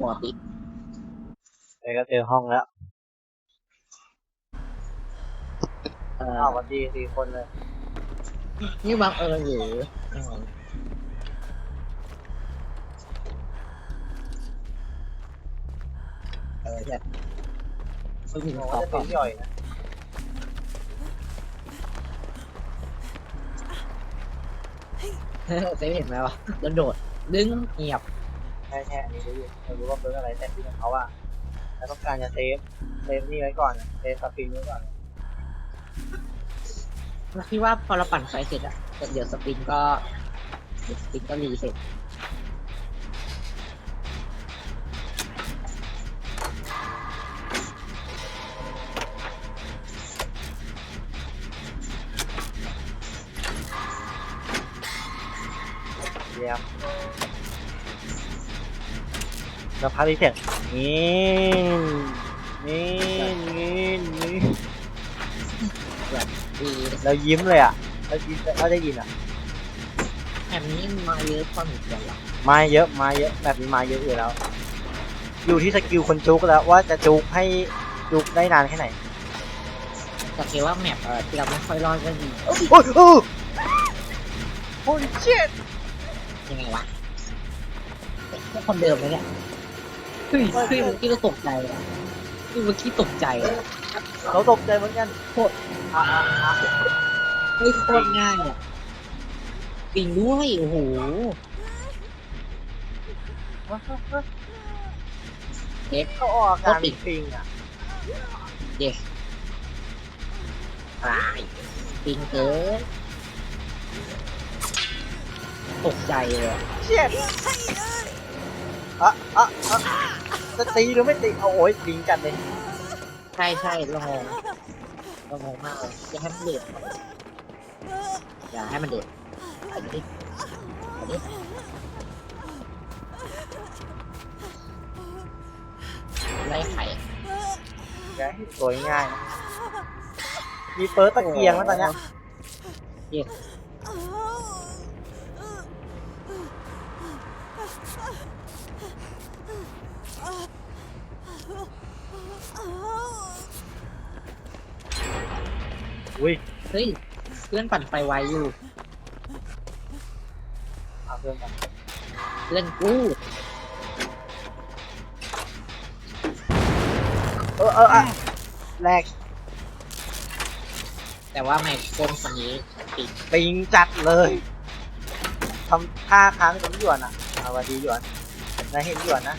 ปกติไปก็เจอห้องแล้วเอออ้าวสวัสดีสี่คนเลยนี่บังเอิญหรือยังไงเออใช่ไม่มีผมขอว่าจะก่อเป็นนย่อยนะเซฟเห็นไหมวะแล้วโดด ดึงเงียบ ใช่ใช่อันนี้รู้อยู่เรารู้ว่าเบิร์กอะไรแต่ที่ของเขาอะแล้วต้องการจะเซฟเซฟนี่ไว้ก่อนอะเซฟสปริงไว้ก่อนเราคิดว่าพอเราปั่นไฟเสร็จอะเดี๋ยวสปริงก็เดี๋ยวสปริงก็รีเซ็ตเยี่ยม แล้วพักรีเซ็ตนี่นี่นี่นี่ดีเรายิ้มเลยอะเรายิ้มเราได้ยินอะแบบนี้มาเยอะพอสมควรหรอมาเยอะมาเยอะแบบนี้มาเยอะอยู่แล้ว อยู่ที่สกิลคนจุกแล้วว่าจะจุกให้จุกได้นานแค่ไหนแต่คิดว่าแมปเออที่เราไม่ค่อยรอดก็ดีโอ้ยโอ้ยโอ้ยเชิดยังไงวะแค่คนเดิมเลยเนี่ย เฮ้ยเฮ้ยเมื่อกี้เราตกใจอะเฮ้ยเมื่อกี้ตกใจอะเราตกใจเหมือนกันโคตรอะอะอะเฮ้ยโคตรง่ายอะปิงด้วยโอ้โหเอ๊ะเขาออกอาการปิงอะตายปิงเกินตกใจเลยอะเชิด อะอะอะจะตีหรือไม่ตี เอาโอ้ยปิงกันเลยใช่ใช่เรางงเรางงมากเลยอย่าให้มันเดือดอย่าให้มันเดือดอันนี้อันนี้ไล่ไข่แกให้สวยง่ายนะมีเปิร์ตะเกียงแล้วตอนเนี้ย อุ้ยเฮ้ยเพื่อนปั่นไฟไวอยู่เอาเรื่องกันเพื่อนกู้เออเอออะแรกแต่ว่าไม่คนคนนี้ปิดปิงจัดเลยทำท่าค้างกับหยวนอะเอาวันดีหยวนนายเห็นหยวนนะ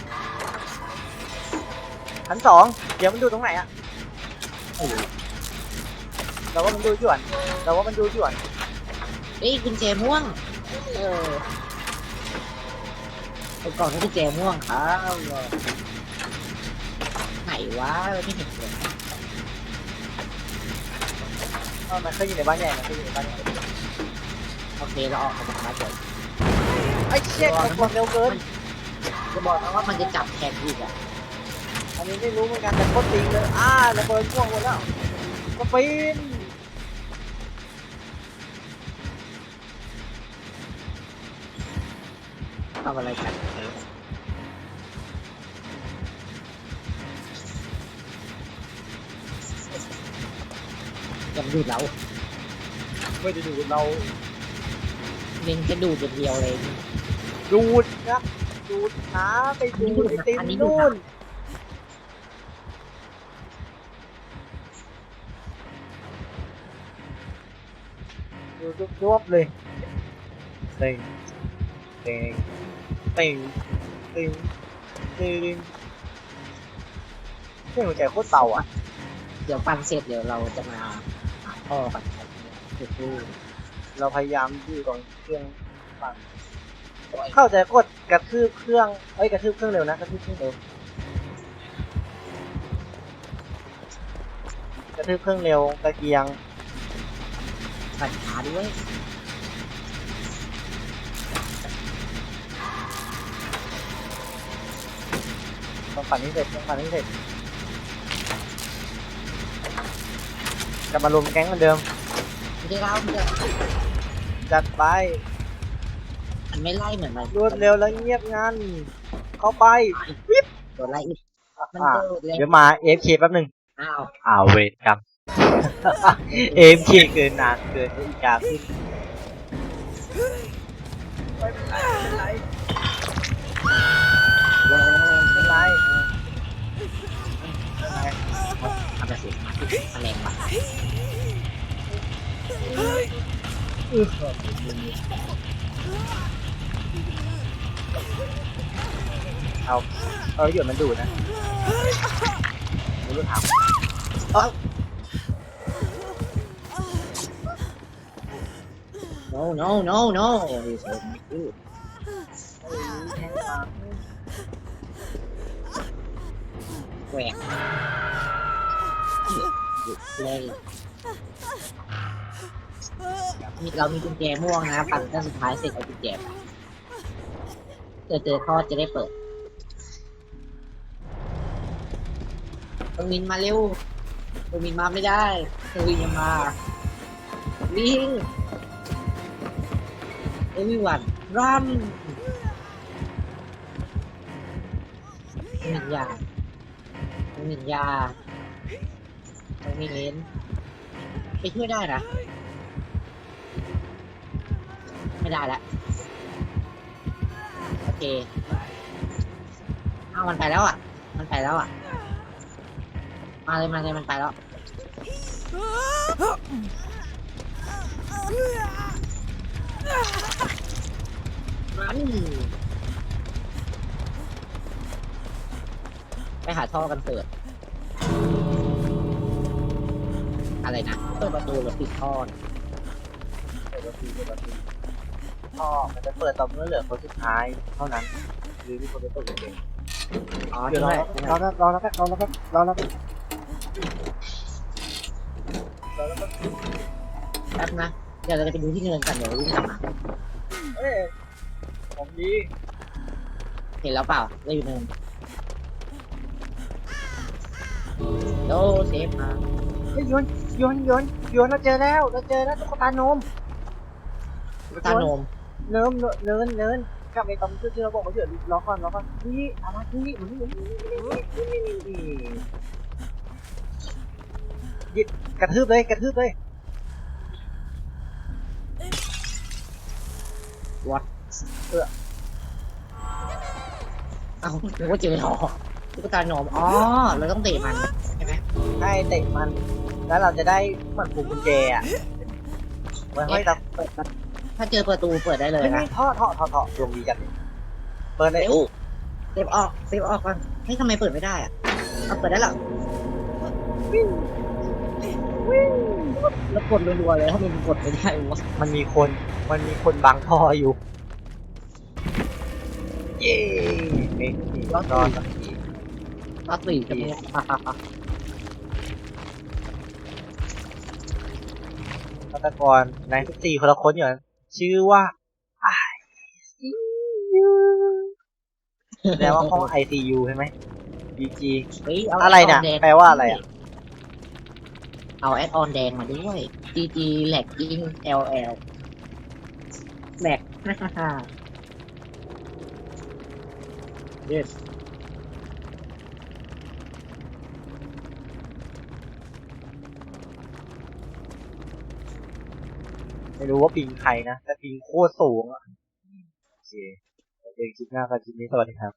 ชั้นสองเดี๋ยวมันดูตรงไหนอะโอ้โหเราว่ามันดูหยวนเราว่ามันดูหยวนเอ้ยกุญแจม่วง เออไปก่อนให้กุญแจม่วงครับไหนวะไม่เห็นเลยเออมันเคยอยู่ในบ้านใหญ่มันเคยอยู่ในบ้านใหญ่โอเคเราออกมาจากบ้านเกิดไอ้เช็ดมันความเร็วเกินจะบอกนะว่ามันจะจับแทนอีกอะ อันนี้ไม่รู้เหมือนกันแต่โคตรปิงเลยอ่าระเบิดพ่วงหมดแล้วก็ปีนทำอะไรกันจะดูดเราไม่ได้ดูดเราเน้นจะดูดอย่างเดียวเลย ดูดครับดูดขาไปดูดไอติมอันนี้ ดูดนู่นดูดรวบเลยเต็งเต็งเต็งเต็งเต็งเฮ้ยหัวใจโคตรเต่าอะเดี๋ยวปั่นเสร็จเดี๋ยวเราจะมาหาพ่อปั่นดูดูเราพยายามอยู่ตรงเครื่องปั่นเข้าใจกดกระทืบเครื่องเอ้ยกระทืบเครื่องเร็วนะกระทืบเครื่องเร็วกระทืบเครื่องเร็วตะเกียง ปั่นขาด้วยต้องปั่นให้เสร็จต้องปั่นให้เสร็จกลับมารวมแก๊งเหมือนเดิมไม่ได้เล่าไม่ได้จัดไปมันไม่ไล่เหมือนมันรวดเร็วและเงียบงันเข้าไปวิบดไล่อีกมันอะโดดเลยเดี๋ยวมา AFK แป๊บหนึงอ้าวอ้าวเวรกรรม AFK เกินนานเกินอีกาขึ้นไม่เป็นไรไม่เป็นไรว้าวไม่เป็นไรทำแบบสิมาแรงปะเอาเอาหยดมันดูดนะไม่รู้ถามโ no no no no This is not good แหวกหยุดเลยมีเรามีกุญแจม่วงนะปั่นด้านสุดท้ายเสร็จเอากุญแจไปเจอเจอทอจะได้เปิดต้องมินมาเร็วต้องมินมาไม่ได้ต้องวินยังมาวิ่ง เอวิวันรันมินยาต้องยาต้องมินเลนไปช่วยได้นะ ไม่ได้ละ โอเคเอามันไปแล้วอะ มันไปแล้วอะ มาเลยมาเลยมันไปแล้ว มันไปหาท่อกันเปิดอะไรนะเปิดประตูแล้วปิดท่อนะเปิดประตูเปิดประตูท่อมันจะเปิดต่อเมื่อเหลือคนสุดท้าย เท่านั้นหรือมีคนจะตกเองอ๋อเดี๋ยวรใช่อไหมรอแล้วรอแล้วรอแล้วรอแล้วแป๊บนะ เดี๋ยวเราจะไปดูที่เนินกันเดี๋ยววิ่งกลับมาเอ้ยผมดีเห็นแล้วเปล่าเราอยู่เนินโลเซฟมาเฮ้ยโยนโยนโยนโยนเราเจอแล้วเราเจอแล้วตุ๊กตานมตาโนมเนิมเนินเนินเนินกลับไปตอนที่เราบอกว่าเดี๋ยวรอก่อนรอก่อนนี่อะไรนี่มันนี่มันนี่ยิดกระทืบเลยกระ ทืบเลยเอ้าหรือว่าเจอหรอตุ๊กตาโนมอ๋อเราต้องเตะมันใช่ไหมให้เตะมัน แล้วเราจะได้เหมือนปุ่มกุญแจอะไว้ให้เราเปิดประถ้าเจอประตูเปิดได้เลยไม่นะไม่ท่อท่อท่อท่อดวงดีจังเปิดเลยเร็วเซฟออกเซฟออกก่อนเฮ้ยทำไมเปิดไม่ได้อะเอาเปิดได้หรอ แล้วกดรัวๆเลยถ้ามันกดไม่ได้วะมันมีคน มันมีคนบังท่ออยู่ เย้ไม่มีรอดสักทีก็สี่จะมีฆาตกรนายสิบสี่คนละคนอยู่นะชื่อว่า ICU แปลว่าห้อง ICU ใช่ไหม DG เฮ้ยเอาอะไรเนี่ยแดงแปลว่าอะไรอะ เอาแอดออนแดงมาด้วย GG แหลกกิ้ง LL แหลกฮ่าฮ่าฮ่า yes ไม่รู้ว่าปิงใครนะ แต่ปิงโคตรสูงอะ โอเคเจอกันคลิปหน้ากับคลิปนี้สวัสดีครับ